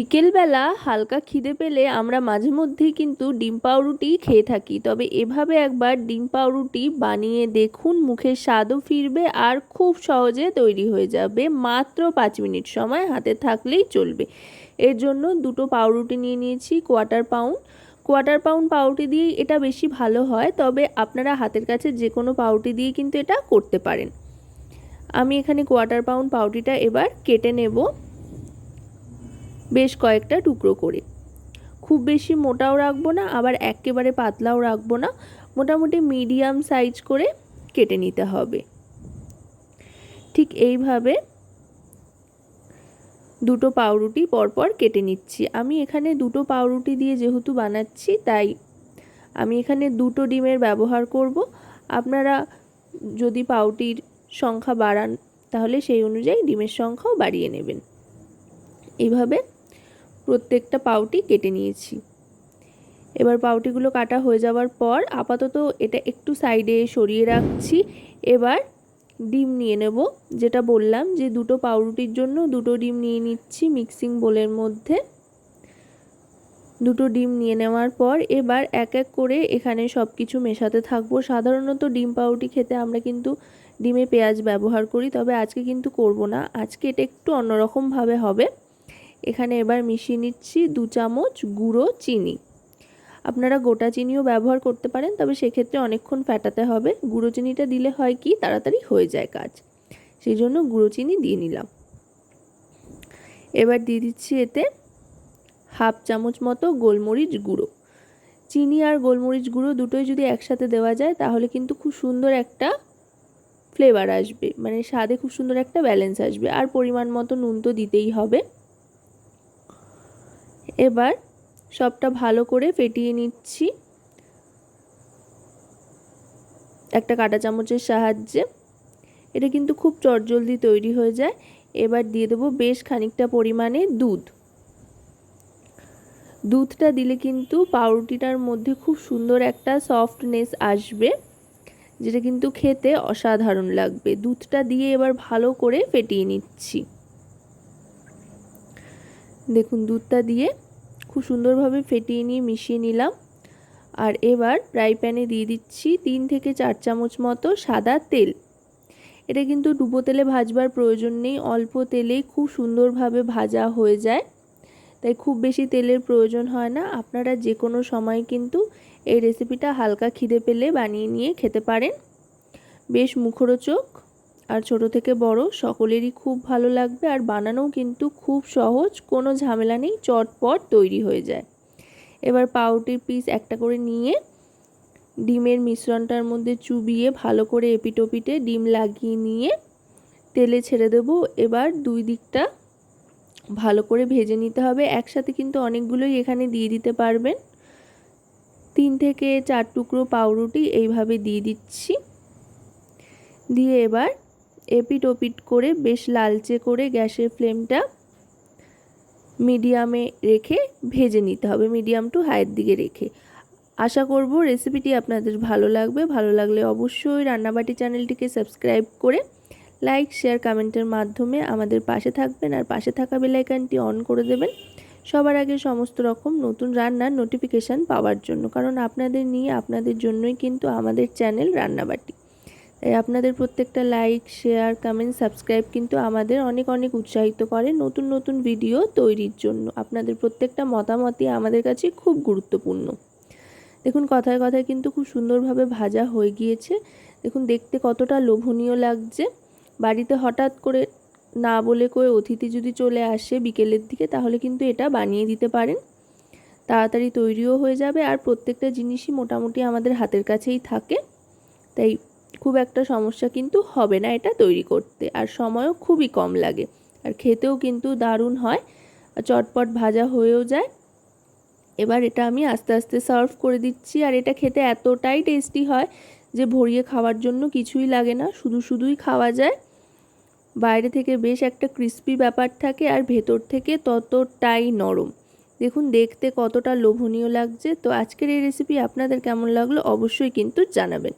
বিকেলবেলা হালকা খিদে পেলে আমরা মাঝে মধ্যেই কিন্তু ডিম পাউরুটি খেয়ে থাকি। তবে এভাবে একবার ডিম পাউরুটি বানিয়ে দেখুন, মুখের স্বাদও ফিরবে আর খুব সহজে তৈরি হয়ে যাবে। মাত্র পাঁচ মিনিট সময় হাতে থাকলেই চলবে। এর জন্য দুটো পাউরুটি নিয়ে নিয়েছি কোয়ার্টার পাউন্ড। কোয়ার্টার পাউন্ড পাউরুটি দিয়েই এটা বেশি ভালো হয়, তবে আপনারা হাতের কাছে যে কোনো পাউরুটি দিয়ে কিন্তু এটা করতে পারেন। আমি এখানে কোয়ার্টার পাউন্ড পাউরুটিটা এবার কেটে নেব। বেশ কয়েকটা টুকরো করে। খুব বেশি মোটাও রাখব না, আবার একেবারে পাতলাও রাখব না, মোটামুটি মিডিয়াম সাইজ করে কেটে নিতে হবে। ঠিক এইভাবে দুটো পাউরুটি পরপর কেটে নিচ্ছি। আমি এখানে দুটো পাউরুটি দিয়ে যেহেতু বানাচ্ছি, তাই আমি এখানে দুটো ডিমের ব্যবহার করব। আপনারা যদি পাউরুটির সংখ্যা বাড়ান, তাহলে সেই অনুযায়ী ডিমের সংখ্যাও বাড়িয়ে নেবেন। এইভাবে প্রত্যেকটা পাউটি কেটে নিয়েছি। এবার পাউটিগুলো কাটা হয়ে যাওয়ার পর আপাতত এটা একটু সাইডে সরিয়ে রাখছি। এবার ডিম নিয়ে নেব। যেটা বললাম যে দুটো পাউরুটির জন্য দুটো ডিম নিয়ে নিচ্ছি মিক্সিং বোলের মধ্যে। দুটো ডিম নিয়ে নেওয়ার পর এবার এক এক করে এখানে সব কিছু মেশাতে থাকব। সাধারণত ডিম পাউরুটি খেতে আমরা কিন্তু ডিমে পেঁয়াজ ব্যবহার করি, তবে আজকে কিন্তু করব না। আজকে এটা একটু অন্যরকমভাবে হবে। এখানে এবার মিশিয়ে নিচ্ছি দু চামচ গুঁড়ো চিনি। আপনারা গোটা চিনিও ব্যবহার করতে পারেন, তবে সেক্ষেত্রে অনেকক্ষণ ফ্যাটাতে হবে। গুঁড়ো চিনিটা দিলে হয় কি, তাড়াতাড়ি হয়ে যায় কাজ। সেই জন্য গুঁড়ো চিনি দিয়ে নিলাম। এবার দিয়ে দিচ্ছি এতে হাফ চামচ মতো গোলমরিচ গুঁড়ো। চিনি আর গোলমরিচ গুঁড়ো দুটোই যদি একসাথে দেওয়া যায়, তাহলে কিন্তু খুব সুন্দর একটা ফ্লেভার আসবে। মানে স্বাদে খুব সুন্দর একটা ব্যালেন্স আসবে। আর পরিমাণ মতো নুন তো দিতেই হবে। এবার সবটা ভালো করে ফেটিয়ে নিচ্ছি। একটা কাঁটা চামচের সাহায্যে। এটা কিন্তু খুব চটজলদি তৈরি হয়ে যায়। এবার দিয়ে দেবো বেশ খানিকটা পরিমাণে দুধ। দুধটা দিলে কিন্তু পাউরুটিটার মধ্যে খুব সুন্দর একটা সফটনেস আসবে, যেটা কিন্তু খেতে অসাধারণ লাগবে। দুধটা দিয়ে এবার ভালো করে ফেটিয়ে নিচ্ছি। দেখুন, দুধটা দিয়ে খুব সুন্দরভাবে ফেটিয়ে নিয়ে মিশিয়ে নিলাম। আর এবার ফ্রাই প্যানে দিয়ে দিচ্ছি তিন থেকে চার চামচ মতো সাদা তেল। এটা কিন্তু ডুবো তেলে ভাজবার প্রয়োজন নেই, অল্প তেলেই খুব সুন্দরভাবে ভাজা হয়ে যায়। তাই খুব বেশি তেলের প্রয়োজন হয় না, আপনারা যে কোনো সময় কিন্তু এই রেসিপিটা হালকা খিদে পেলে বানিয়ে নিয়ে খেতে পারেন। বেশ মুখরোচক। আর ছোট থেকে বড় সকলেরই খুব ভালো লাগবে আর বানানোও কিন্তু খুব সহজ, কোনো ঝামেলা নেই, চটপট তৈরি হয়ে যায়। এবার পাউটির পিস একটা করে নিয়ে ডিমের মিশ্রণটার মধ্যে চুবিয়ে ভালো করে এপিটোপিটে ডিম লাগিয়ে নিয়ে তেলে ছেড়ে দেব। এবার দুই দিকটা ভালো করে ভেজে নিতে হবে। একসাথে কিন্তু অনেকগুলোই এখানে দিয়ে দিতে পারবেন। তিন থেকে চার টুকরো পাউরুটি এইভাবে দিয়ে দিচ্ছি। দিয়ে এবার এপিট ওপিট করে বেশ লালচে করে গ্যাসের ফ্লেমটা মিডিয়ামে রেখে ভেজে নিতে হবে, মিডিয়াম টু হাইয়ের দিকে রেখে। আশা করব রেসিপিটি আপনাদের ভালো লাগবে। ভালো লাগলে অবশ্যই রান্নাবাটি চ্যানেলটিকে সাবস্ক্রাইব করে লাইক, শেয়ার, কমেন্টের মাধ্যমে আমাদের পাশে থাকবেন আর পাশে থাকা বেলাইকানটি অন করে দেবেন। সবার আগে সমস্ত রকম নতুন রান্নার নোটিফিকেশান পাওয়ার জন্য, কারণ আপনাদের নিয়ে, আপনাদের জন্যই কিন্তু আমাদের চ্যানেল রান্নাবাটি। আপনাদের প্রত্যেকটা লাইক শেয়ার কমেন্ট সাবস্ক্রাইব কিন্তু আমাদের অনেক অনেক উৎসাহিত করে নতুন নতুন ভিডিও তৈরির জন্য। আপনাদের প্রত্যেকটা মতামতই আমাদের কাছে খুব গুরুত্বপূর্ণ। দেখুন, কথায় কথায় কিন্তু খুব সুন্দরভাবে ভাজা হয়ে গিয়েছে। দেখুন, দেখতে কতটা লোভনীয় লাগছে। বাড়িতে হঠাৎ করে না বলে করে অতিথি যদি চলে আসে বিকেলের দিকে, তাহলে কিন্তু এটা বানিয়ে দিতে পারেন। তাড়াতাড়ি তৈরিও হয়ে যাবে আর প্রত্যেকটা জিনিসই মোটামুটি আমাদের হাতের কাছেই থাকে। তাই খুব একটা সমস্যা কিন্তু হবে না এটা তৈরি করতে। আর সময়ও খুবই কম লাগে। আর খেতেও কিন্তু দারুণ হয়। চটপট ভাজা হয়েও যায়। এবার এটা আমি আস্তে আস্তে সার্ভ করে দিচ্ছি। আর এটা খেতে এতটাই টেস্টি হয় যে ভরিয়ে খাওয়ার জন্য কিছুই লাগে না। শুধু শুধুই খাওয়া যায়। বাইরে থেকে বেশ একটা ক্রিস্পি ব্যাপার থাকে আর ভেতর থেকে ততটাই নরম। দেখুন, দেখতে কতটা লোভনীয় লাগছে। তো আজকের এই রেসিপি আপনাদের কেমন লাগল অবশ্যই কিন্তু জানাবেন।